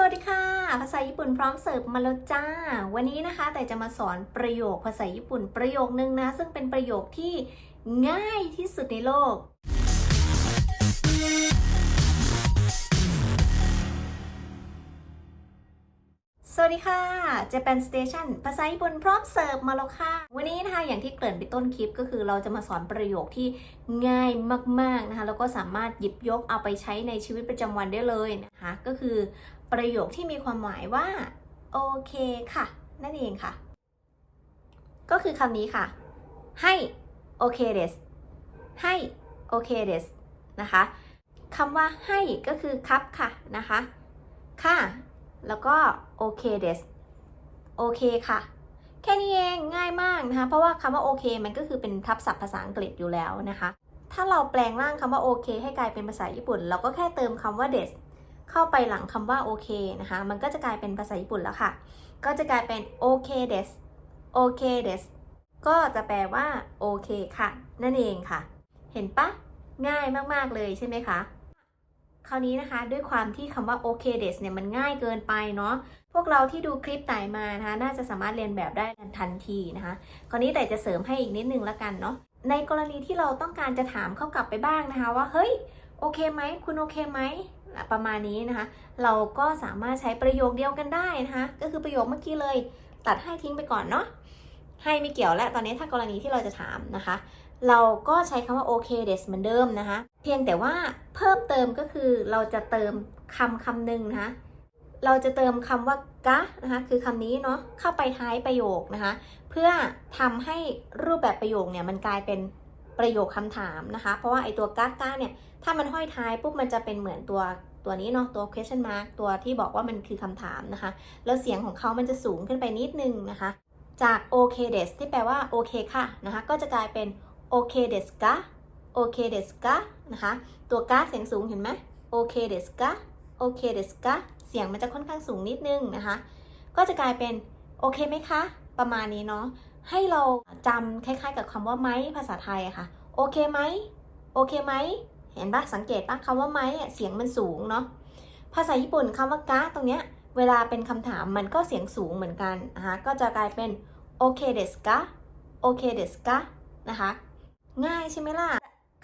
สวัสดีค่ะ ภาษาญี่ปุ่นพร้อมเสิร์ฟมาแล้วจ้า วันนี้นะคะ แต่จะมาสอนประโยคภาษาญี่ปุ่นประโยคนึงนะ ซึ่งเป็นประโยคที่ง่ายที่สุดในโลก สวัสดีค่ะ Japan Station ภาษาญี่ปุ่นพร้อมเสิร์ฟมาแล้วค่ะ วันนี้นะคะอย่างที่เกริ่นไปต้นคลิปก็คือเราจะมาสอนประโยคที่ง่ายมากๆนะคะ แล้วก็สามารถหยิบยกเอาไปใช้ในชีวิตประจำวันได้เลยนะคะ ก็คือ ประโยคที่มีความหมายว่าโอเคค่ะ นั่นเองค่ะ ก็คือคำนี้ค่ะ ให้โอเคเดสให้โอเคเดสนะคะคำว่าให้ก็คือครับค่ะนะคะค่ะ แล้วก็โอเคเดสโอเคค่ะแค่นี้เองง่ายมากนะคะ เพราะว่าคำว่าโอเคมันก็คือเป็นทับศัพท์ภาษาอังกฤษอยู่แล้วนะคะ ถ้าเราแปลงร่างคำว่าโอเคให้กลายเป็นภาษาญี่ปุ่น เราก็แค่เติมคำว่า des เข้าไปหลังคำว่าโอเคนะคะ มันก็จะกลายเป็นภาษาญี่ปุ่นแล้วค่ะ ก็จะกลายเป็นโอเค des โอเค des ก็จะแปลว่าโอเคค่ะ นั่นเองค่ะ เห็นปะง่ายมาก ๆ เลยใช่ไหมคะ คราวนี้นะคะด้วยความที่คำว่าโอเคเดสเนี่ยมันง่ายเกินไปเนาะพวกเราที่ดูคลิปไหนมานะคะ น่าจะสามารถเรียนแบบได้ทันทีนะคะ คราวนี้แต่จะเสริมให้อีกนิดนึงละกันเนาะในกรณีที่เราต้องการจะถามเข้ากลับไปบ้างนะคะ ว่าเฮ้ยโอเคไหมคุณโอเคไหม ประมาณนี้นะคะ เราก็สามารถใช้ประโยคเดียวกันได้นะคะ ก็คือประโยคเมื่อกี้เลยตัดให้ทิ้งไปก่อนเนาะให้ไม่เกี่ยวแล้วตอนนี้ถ้ากรณีที่เราจะถามนะคะ เราก็ใช้คำว่าโอเคเดสเหมือนเดิมนะคะ เพียงแต่ว่าเพิ่มเติมก็คือเราจะเติมคำคำหนึ่งนะคะเราจะเติมคำว่ากะนะคะคือคำนี้เนาะเข้าไปท้ายประโยคนะคะ เพื่อทำให้รูปแบบประโยคเนี่ยมันกลายเป็น ประโยคคำถามนะคะ เพราะว่าไอตัวกะกะเนี่ย ถ้ามันห้อยท้ายปุ๊บมันจะเป็นเหมือนตัวตัวนี้เนาะตัว question mark ตัวที่บอกว่ามันคือคำถามนะคะ แล้วเสียงของเขามันจะสูงขึ้นไปนิดนึงนะคะ จากโอเคเดสที่แปลว่าโอเคค่ะนะคะ ก็จะกลายเป็นโอเคเดสกะโอเคเดสกะนะคะ ตัวกะเสียงสูงเห็นไหมโอเคเดสกะโอเคเดสกะเสียงมันจะค่อนข้างสูงนิดนึงนะคะ ก็จะกลายเป็นโอเคไหมคะ ประมาณนี้เนาะ ให้เราจำคล้าย ๆ กับคำว่าไหมภาษาไทยอะค่ะ โอเคไหมโอเคไหมเห็นปะสังเกตปะคำว่าไหมเสียงมันสูงเนาะภาษาญี่ปุ่นคำว่ากะตรงเนี้ยเวลาเป็นคำถามมันก็เสียงสูงเหมือนกันนะคะก็จะกลายเป็นโอเคเดสกะโอเคเดสกะนะคะง่ายใช่ไหมล่ะ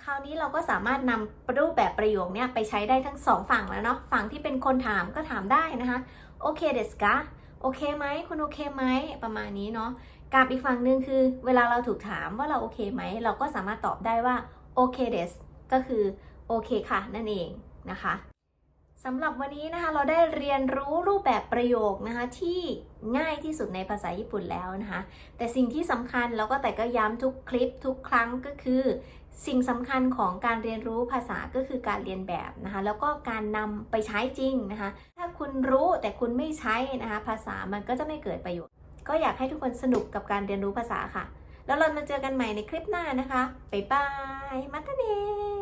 คราวนี้เราก็สามารถนำรูปแบบประโยคเนี้ยไปใช้ได้ทั้งสองฝั่งแล้วเนาะฝั่งที่เป็นคนถามก็ถามได้นะคะโอเคเดสกะโอเคไหมคุณโอเคไหมประมาณนี้เนาะ กับอีกฝั่งหนึ่งคือ เวลาเราถูกถามว่าเราโอเคไหม เราก็สามารถตอบได้ว่าโอเคเดสก็คือโอเคค่ะ นั่นเองนะคะสำหรับวันนี้นะคะเราได้เรียนรู้รูปแบบประโยคนะคะที่ง่ายที่สุดในภาษาญี่ปุ่นแล้วนะคะ แต่สิ่งที่สำคัญแล้วก็แต่ก็ย้ำทุกคลิปทุกครั้งก็คือ สิ่งสำคัญของการเรียนรู้ภาษาก็คือการเรียนแบบนะคะแล้วก็การนำไปใช้จริงนะคะ ถ้าคุณรู้แต่คุณไม่ใช้นะคะภาษามันก็จะไม่เกิดประโยชน์ ก็อยากให้ทุกคนสนุกกับการเรียนรู้ภาษาค่ะ แล้วเรามาเจอกันใหม่ในคลิปหน้านะคะบ๊ายบายมาตาเน